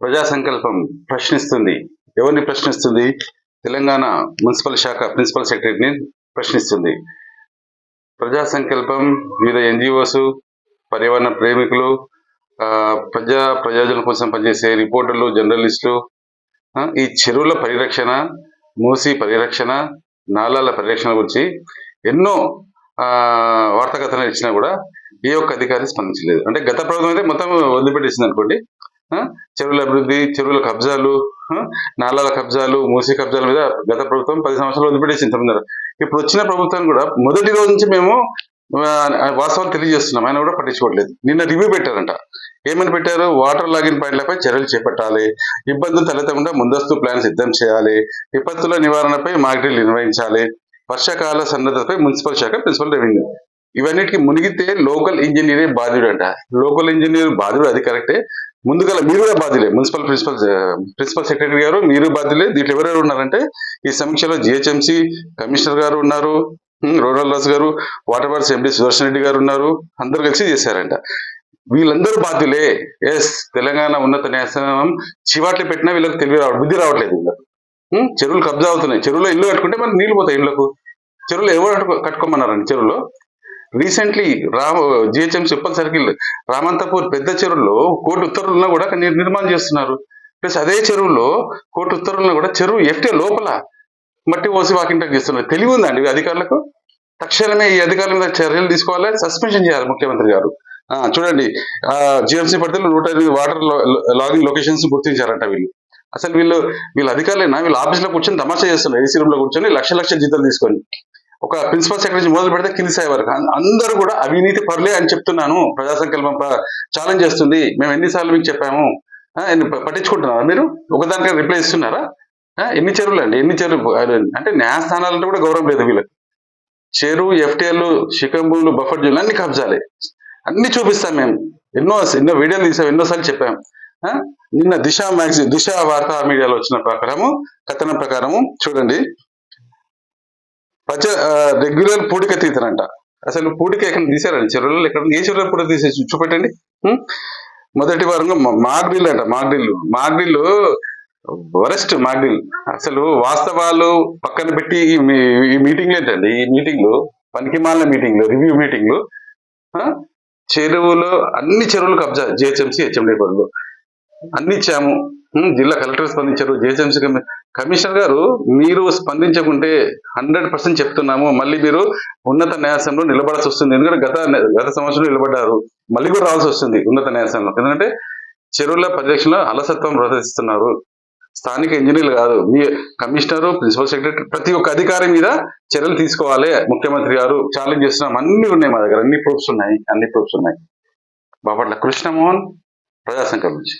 ప్రజా సంకల్పం ప్రశ్నిస్తుంది. ఎవరిని ప్రశ్నిస్తుంది? తెలంగాణ మున్సిపల్ శాఖ ప్రిన్సిపల్ సెక్రటరీని ప్రశ్నిస్తుంది. ప్రజా సంకల్పం వివిధ ఎన్జిఓస్ పర్యావరణ ప్రేమికులు ప్రజా ప్రయోజనం కోసం పనిచేసే రిపోర్టర్లు జర్నలిస్టులు ఈ చెరువుల పరిరక్షణ మూసి పరిరక్షణ నాలాల పరిరక్షణ గురించి ఎన్నో ఆ, వార్తా కథనాలు ఇచ్చినా కూడా ఏ ఒక్క అధికారి స్పందించలేదు. అంటే గత ప్రభుత్వం అయితే మొత్తం వదిలిపెట్టేసింది అనుకోండి. చెరువుల అభివృద్ధి చెరువుల కబ్జాలు నాలాల కబ్జాలు మూసి కబ్జాల మీద గత ప్రభుత్వం పది సంవత్సరాలు వదిలిపెట్టేసింది తొమ్మిది ఇప్పుడు వచ్చిన ప్రభుత్వం కూడా మొదటి రోజు నుంచి మేము వాస్తవాలు తెలియజేస్తున్నాం. ఆయన కూడా పట్టించుకోవట్లేదు. నిన్న రివ్యూ పెట్టారంట. ఏమని పెట్టారు? వాటర్ లాగిన్ పాయింట్లపై చర్యలు చేపట్టాలి. ఇబ్బందులు తలెత్తకుండా ముందస్తు ప్లాన్ సిద్ధం చేయాలి. విపత్తుల నివారణపై మానిటరీలు నిర్వహించాలి. వర్షాకాల సన్నద్ధతపై మున్సిపల్ శాఖ ప్రిన్సిపల్ రెవెన్యూ. ఇవన్నిటికి మునిగితే లోకల్ ఇంజనీరే బాధ్యుడు అంట లోకల్ ఇంజనీర్ బాధ్యుడు అది కరెక్టే. ముందుగా మీరు కూడా బాధ్యులే. Municipal principal principal secretary garu మీరు బాధ్యులే. దీంట్లో ఎవరెవరు ఉన్నారంటే ఈ సమీక్షలో జిహెచ్ఎంసీ కమిషనర్ గారు ఉన్నారు ఉమ్, rural Raju garu water works MD Sudarshan Reddy garu ఉన్నారు అందరు కలిసి చేశారంట. వీళ్ళందరూ బాధ్యులే. ఎస్ తెలంగాణ ఉన్నత న్యాయస్థానం చివాట్లు పెట్టినా వీళ్ళకి తెలివి రావడం బుద్ధి రావట్లేదు వీళ్ళకి. చెరువులు కబ్జా అవుతున్నాయి. చెరువులో ఇల్లు కట్టుకుంటే మనకి నీళ్ళు పోతాయి ఇళ్ళకు. చెరువులో ఎవరు కట్టుకోమన్నారండి చెరువులో? రీసెంట్లీ రామ జిహెచ్ఎం సిప్పల్ సర్కిల్ రామంతపూర్ పెద్ద చెరువులో కోటి ఉత్తర్వులను కూడా నిర్మాణం చేస్తున్నారు. ప్లస్ అదే చెరువులో కోటి ఉత్తర్వులను కూడా చెరువు ఎఫ్టే లోపల మట్టి పోసి వాకింటాక్ చేస్తున్నారు. తెలివి ఉందండి అధికారులకు? తక్షణమే ఈ అధికారుల మీద చర్యలు తీసుకోవాలి సస్పెన్షన్ చేయాలి ముఖ్యమంత్రి గారు. ఆ, చూడండి జిఎంసీ పరిధిలో నూట ఎనిమిది వాటర్ లాగింగ్ లొకేషన్స్ గుర్తించారంట వీళ్ళు. అసలు వీళ్ళు వీళ్ళ అధికారులైనా వీళ్ళు ఆఫీస్లో కూర్చొని తమాషా చేస్తున్నారు ఏసీ రూమ్లో కూర్చొని లక్ష లక్ష జీతాలు తీసుకొని. ఒక ప్రిన్సిపల్ సెక్రటరీ మొదలు పెడితే కింది స్థాయి వరకు. అందరూ కూడా అవినీతి పరులే అని చెప్తున్నాను. ప్రజా సంకల్పం ఛాలెంజ్ చేస్తుంది. మేము ఎన్నిసార్లు మీకు చెప్పాము. ఎన్ని పట్టించుకుంటున్నారా మీరు? ఒకదానికి రిప్లై ఇస్తున్నారా? ఎన్ని చెరువులు అండి? ఎన్ని చెరువు అంటే న్యాయస్థానాలంటే కూడా గౌరవం లేదు వీళ్ళకి. చెరువు ఎఫ్టీఎల్ షికంబులు బఫర్ జోన్లు అన్ని కబ్జాలే. అన్ని చూపిస్తాం మేము. ఎన్నో ఎన్నో వీడియోలు తీసాం ఎన్నోసార్లు చెప్పాము నిన్న దిశ మ్యాగజైన్ దిశ వార్తా మీడియాలో వచ్చిన ప్రకారము కథనం ప్రకారము చూడండి. ప్రజ రెగ్యులర్ పూడిక తీతనంట అసలు పూడిక ఎక్కడ తీసారండి చెరువులలో ఎక్కడ ఏ చెరువులో పూడిక తీసేసి చూపెట్టండి. మొదటి వారంగా మా- అంట మాగ్రిల్ మాగ్రిల్ వరెస్ట్ మాగ్రిల్. అసలు వాస్తవాలు పక్కన పెట్టి ఈ మీ- ఈ మీటింగ్లు ఏంటండి ఈ మీటింగ్లు పనికిమాలిన మీటింగ్లు రివ్యూ మీటింగ్లు ఆ? చెరువులో అన్ని చెరువులు కబ్జా జిహెచ్ఎంసీ హెచ్ఎండి పనులు. అన్ని ఇచ్చాము. జిల్లా కలెక్టర్ స్పందించారు. జిహెచ్ఎంసీ కమిషనర్ గారు మీరు స్పందించకుంటే హండ్రెడ్ పర్సెంట్ చెప్తున్నాము. మళ్ళీ మీరు ఉన్నత న్యాయాసంలో నిలబడాల్సి వస్తుంది. ఎందుకంటే గత గత సంవత్సరం నిలబడ్డారు. మళ్ళీ కూడా రావాల్సి వస్తుంది ఉన్నత న్యాయాసంలో ఎందుకంటే చెరువుల పరిరక్షణలో అలసత్వం ప్రదర్శిస్తున్నారు. స్థానిక ఇంజనీర్లు కాదు. మీ కమిషనర్ ప్రిన్సిపల్ సెక్రటరీ ప్రతి ఒక్క అధికారి మీద చర్యలు తీసుకోవాలి. ముఖ్యమంత్రి గారు ఛాలెంజ్ చేస్తున్నాం అన్ని ఉన్నాయి మా దగ్గర. అన్ని ప్రూఫ్స్ ఉన్నాయి. అన్ని ప్రూఫ్స్ ఉన్నాయి. బాపట్ల కృష్ణమోహన్ ప్రజా నుంచి.